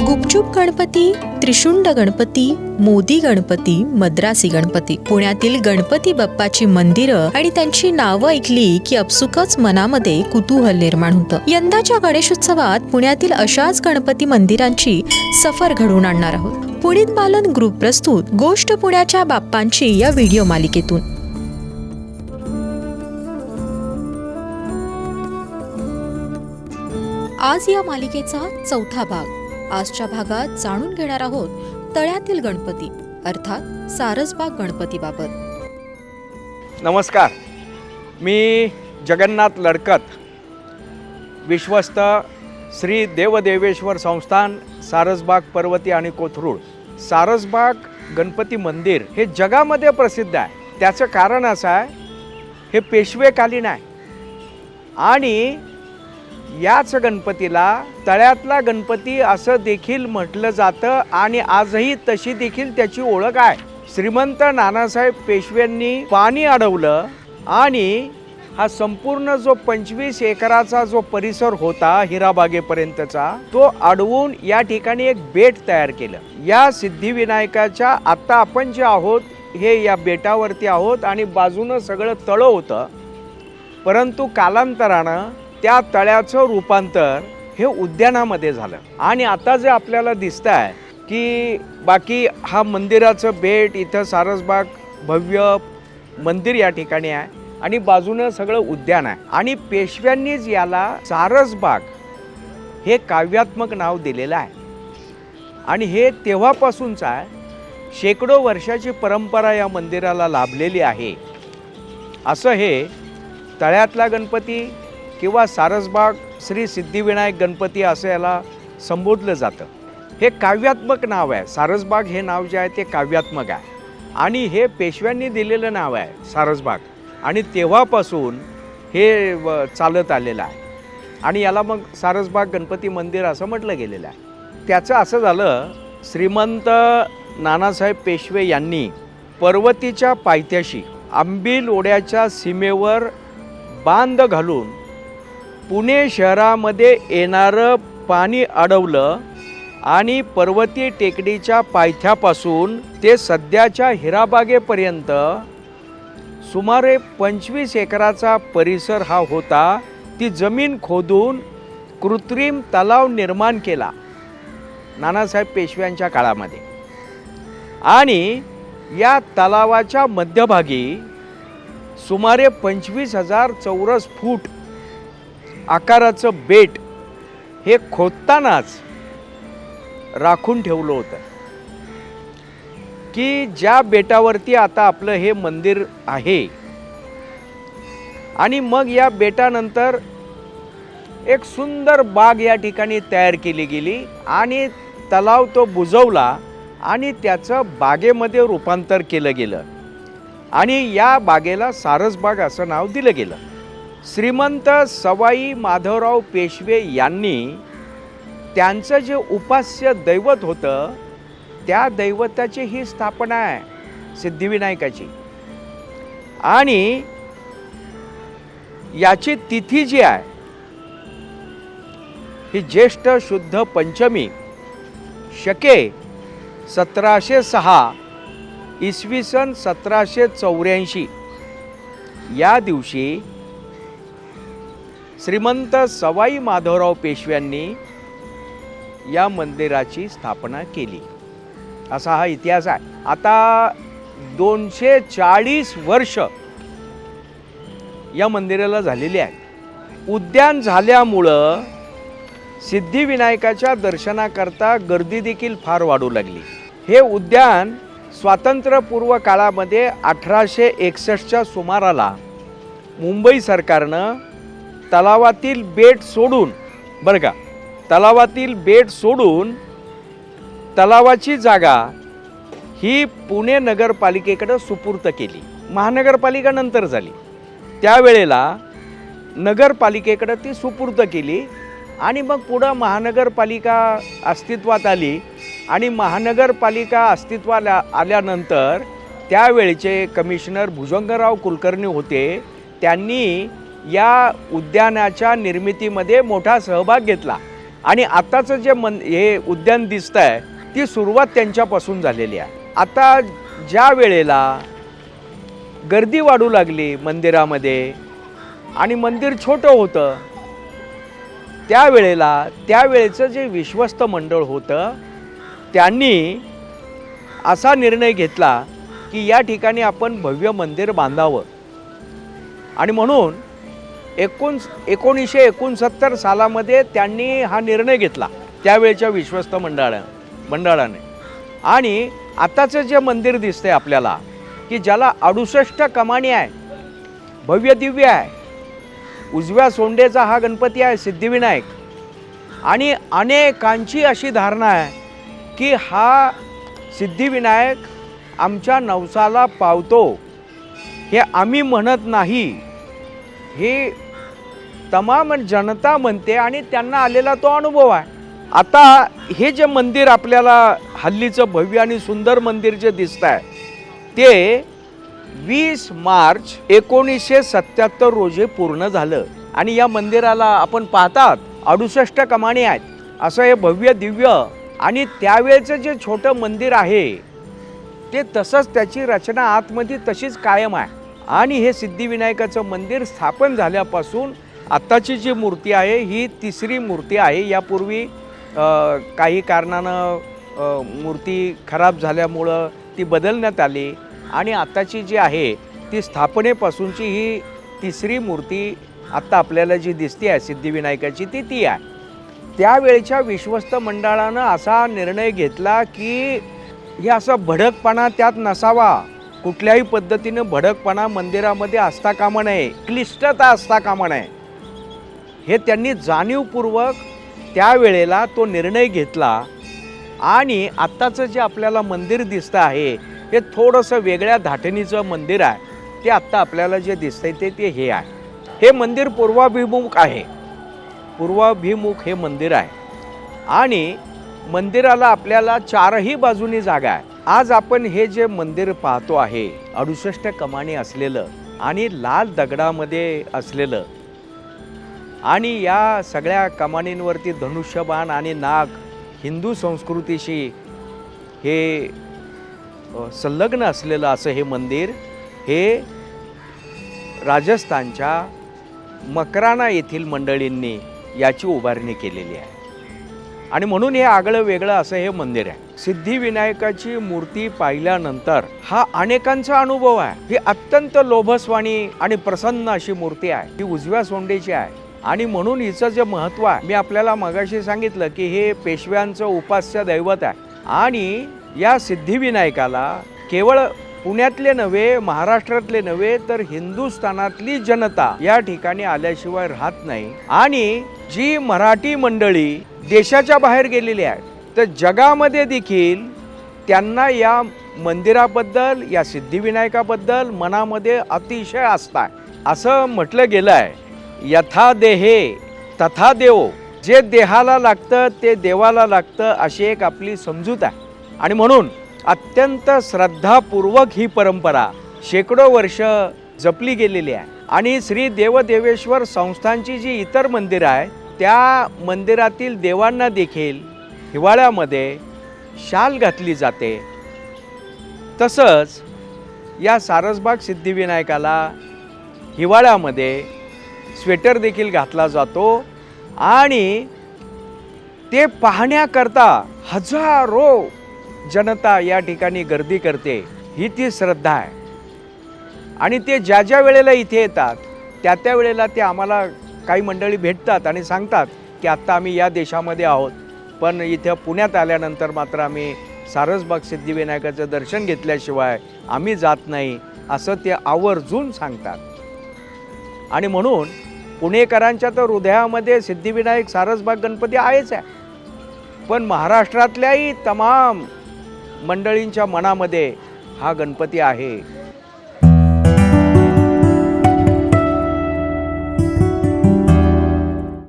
गुपचूप गणपती त्रिशुंड गणपती मोदी गणपती मद्रासी गणपती. पुण्यातील गणपती बाप्पाची मंदिरं आणि त्यांची नावं ऐकली की अपसुकच मनामध्ये कुतूहल निर्माण होतं. यंदाच्या गणेशोत्सवात पुण्यातील अशाच गणपती मंदिरांची सफर घडवून आणणार आहोत. पुणित बालन ग्रुप प्रस्तुत गोष्ट पुण्याच्या बाप्पांची या व्हिडिओ मालिकेतून. आज या मालिकेचा चौथा भाग. आजच्या भागात जाणून घेणार आहोत तळ्यातील गणपती अर्थात सारसबाग गणपतीबाबत. नमस्कार. मी जगन्नाथ लडकत विश्वस्त श्री देवदेवेश्वर संस्थान सारसबाग पर्वती आणि कोथरूड. सारसबाग गणपती मंदिर हे जगामध्ये प्रसिद्ध आहे. त्याचं कारण असं आहे हे पेशवेकालीन आहे. आणि याच गणपतीला तळ्यातला गणपती असं देखील म्हटलं जातं आणि आजही तशी देखील त्याची ओळख आहे. श्रीमंत नानासाहेब पेशव्यांनी पाणी अडवलं आणि हा संपूर्ण जो पंचवीस एकराचा जो परिसर होता हिराबागेपर्यंतचा तो अडवून या ठिकाणी एक बेट तयार केलं. या सिद्धिविनायकाच्या आत्ता आपण जे आहोत हे या बेटावरती आहोत आणि बाजूनं सगळं तळं होतं. परंतु कालांतरानं त्या तळ्याचं रूपांतर हे उद्यानामध्ये झालं. आणि आता जे आपल्याला दिसत आहे की बाकी हा मंदिराचं बेट इथं सारसबाग भव्य मंदिर या ठिकाणी आहे आणि बाजूनं सगळं उद्यान आहे. आणि पेशव्यांनीच याला सारसबाग हे काव्यात्मक नाव दिलेलं आहे. आणि हे तेव्हापासूनचं आहे शेकडो वर्षाची परंपरा या मंदिराला लाभलेली आहे. असं हे तळ्यातला गणपती किंवा सारसबाग श्री सिद्धिविनायक गणपती असं याला संबोधलं जातं. हे काव्यात्मक नाव आहे. सारसबाग हे नाव जे आहे ते काव्यात्मक आहे. आणि हे पेशव्यांनी दिलेलं नाव आहे सारसबाग. आणि तेव्हापासून हे व- चालत आलेलं आहे. आणि याला मग सारसबाग गणपती मंदिर असं म्हटलं गेलेलं आहे. त्याचं असं झालं श्रीमंत नानासाहेब पेशवे यांनी पर्वतीच्या पायथ्याशी आंबील ओढ्याच्या सीमेवर बांध घालून पुणे शहरामध्ये येणारं पाणी अडवलं आणि पर्वती टेकडीच्या पायथ्यापासून ते सध्याच्या हिराबागेपर्यंत सुमारे पंचवीस एकराचा परिसर हा होता. ती जमीन खोदून कृत्रिम तलाव निर्माण केला. नानासाहेब पेशव्यांच्या काळामध्ये. आणि या तलावाच्या मध्यभागी सुमारे पंचवीस हजार चौरस फूट आकाराचं बेट हे खोदतानाच राखून ठेवलं होतं. की ज्या बेटावरती आता आपलं हे मंदिर आहे आणि मग या बेटानंतर एक सुंदर बाग या ठिकाणी तयार केली गेली आणि तलाव तो बुजवला आणि त्याचं बागेमध्ये रूपांतर केलं गेलं. आणि या बागेला सारसबाग असं नाव दिलं गेलं. श्रीमंत सवाई माधवराव पेशवे यांनी त्यांचं जे उपास्य दैवत होतं त्या दैवताची ही स्थापना आहे सिद्धिविनायकाची. आणि याची तिथी जी आहे ही ज्येष्ठ शुद्ध पंचमी शके सतराशे सहा इसवी सन सतराशे चौऱ्याऐंशी या दिवशी श्रीमंत सवाई माधवराव पेशव्यांनी या मंदिराची स्थापना केली. असा हा इतिहास आहे. आता दोनशे चाळीस वर्ष या मंदिराला झालेली आहे उद्यान झाल्यामुळं सिद्धिविनायकाच्या दर्शनाकरता गर्दी देखील फार वाढू लागली. हे उद्यान स्वातंत्र्यपूर्व काळामध्ये अठराशे एकसष्टच्या सुमाराला मुंबई सरकारनं तलावातील बेट सोडून बरं का तलावातील बेट सोडून तलावाची जागा ही पुणे नगरपालिकेकडं सुपूर्त केली. महानगरपालिका नंतर झाली. त्यावेळेला नगरपालिकेकडं ती सुपूर्त केली आणि मग पुढं महानगरपालिका अस्तित्वात आली आणि महानगरपालिका अस्तित्वाला आल्यानंतर त्यावेळचे कमिशनर भुजंगराव कुलकर्णी होते. त्यांनी या उद्यानाच्या निर्मितीमध्ये मोठा सहभाग घेतला. आणि आत्ताचं जे मन हे उद्यान दिसतं आहे ती सुरुवात त्यांच्यापासून झालेली आहे. आता ज्या वेळेला गर्दी वाढू लागली मंदिरामध्ये आणि मंदिर छोटं होतं त्यावेळेला त्यावेळेचं जे विश्वस्त मंडळ होतं त्यांनी असा निर्णय घेतला की या ठिकाणी आपण भव्य मंदिर बांधावं. आणि म्हणून एकोण एकोणीसशे एकोणसत्तर सालामध्ये त्यांनी हा निर्णय घेतला त्यावेळेच्या विश्वस्त मंडळा मंडळाने. आणि आताचं जे मंदिर दिसतंय आपल्याला की ज्याला अडुसष्ट कमानी आहे भव्य दिव्य आहे. उजव्या सोंडेचा हा गणपती आहे सिद्धिविनायक. आणि अनेकांची अशी धारणा आहे की हा सिद्धिविनायक आमच्या नवसाला पावतो. हे आम्ही म्हणत नाही. हे तमाम जनता म्हणते आणि त्यांना आलेला तो अनुभव आहे. आता हे जे मंदिर आपल्याला हल्लीचं भव्य आणि सुंदर मंदिर जे दिसत आहे ते वीस मार्च एकोणीसशे सत्याहत्तर रोजी पूर्ण झालं. आणि या मंदिराला आपण पाहतात अडुसष्ट कमाणी आहेत. असं हे भव्य दिव्य आणि त्यावेळेचं जे छोटं मंदिर आहे ते तसंच त्याची रचना आतमध्ये तशीच कायम आहे. आणि हे सिद्धिविनायकाचं मंदिर स्थापन झाल्यापासून आत्ताची जी मूर्ती आहे ही तिसरी मूर्ती आहे. यापूर्वी काही कारणानं मूर्ती खराब झाल्यामुळं ती बदलण्यात आली. आणि आत्ताची जी आहे ती स्थापनेपासूनची ही तिसरी मूर्ती आत्ता आपल्याला जी दिसते आहे सिद्धिविनायकाची ती ती आहे. त्यावेळच्या विश्वस्त मंडळानं असा निर्णय घेतला की हे असं भडकपणा त्यात नसावा. कुठल्याही पद्धतीनं भडकपणा मंदिरामध्ये असता कामा नये क्लिष्टता असता कामा नये हे त्यांनी जाणीवपूर्वक त्यावेळेला तो निर्णय घेतला. आणि आत्ताचं जे आपल्याला मंदिर दिसतं आहे हे थोडंसं वेगळ्या धाटणीचं मंदिर आहे. ते आत्ता आपल्याला जे दिसतंय ते ते हे आहे. हे मंदिर पूर्वाभिमुख आहे. पूर्वाभिमुख हे मंदिर आहे. आणि मंदिराला आपल्याला चारही बाजूनी जागा आहे. आज आपण हे जे मंदिर पाहतो आहे अडुसष्ट कमानी असलेलं आणि लाल दगडामध्ये असलेलं आणि या सगळ्या कमानींवरती धनुष्यबाण आणि नाग हिंदू संस्कृतीशी हे संलग्न असलेलं असं हे मंदिर हे राजस्थानच्या मकराना येथील मंडळींनी याची उभारणी केलेली आहे. आणि म्हणून हे आगळं वेगळं असं हे मंदिर आहे. सिद्धिविनायकाची मूर्ती पाहिल्यानंतर हा अनेकांचा अनुभव आहे. ही अत्यंत लोभस्वाणी आणि प्रसन्न अशी मूर्ती आहे. ही उजव्या सोंडेची आहे. आणि म्हणून हिचं जे महत्त्व आहे मी आपल्याला मगाशी सांगितलं की हे पेशव्यांचं उपास्य दैवत आहे. आणि या सिद्धिविनायकाला केवळ पुण्यातले नव्हे महाराष्ट्रातले नव्हे तर हिंदुस्थानातली जनता या ठिकाणी आल्याशिवाय राहत नाही. आणि जी मराठी मंडळी देशाच्या बाहेर गेलेली आहे तर जगामध्ये देखील त्यांना या मंदिराबद्दल या सिद्धिविनायकाबद्दल मनामध्ये अतिशय आस्था आहे. असं म्हटलं गेलं आहे यथा देहे तथा देव. जे देहाला लागतं ते देवाला लागतं अशी एक आपली समजूत आहे. आणि म्हणून अत्यंत श्रद्धापूर्वक ही परंपरा शेकडो वर्ष जपली गेलेली आहे. आणि श्री देवदेवेश्वर संस्थांची जी इतर मंदिरं आहेत त्या मंदिरातील देवांना देखील हिवाळ्यामध्ये शाल घातली जाते. तसंच या सारसबाग सिद्धिविनायकाला हिवाळ्यामध्ये स्वेटर देखील घातला जातो आणि ते पाहण्याकरता हजारो जनता या ठिकाणी गर्दी करते. ही ती श्रद्धा आहे. आणि ते ज्या ज्या वेळेला इथे येतात त्या त्या वेळेला ते आम्हाला काही मंडळी भेटतात आणि सांगतात की आत्ता आम्ही या देशामध्ये आहोत. पण इथं पुण्यात आल्यानंतर मात्र आम्ही सारसबाग सिद्धिविनायकाचं दर्शन घेतल्याशिवाय आम्ही जात नाही असं ते आवर्जून सांगतात. आणि म्हणून पुणेकरांच्या तर हृदयामध्ये सिद्धिविनायक सारसबाग गणपती आहेच आहे. पण महाराष्ट्रातल्याही तमाम मंडळींच्या मनामध्ये हा गणपती आहे.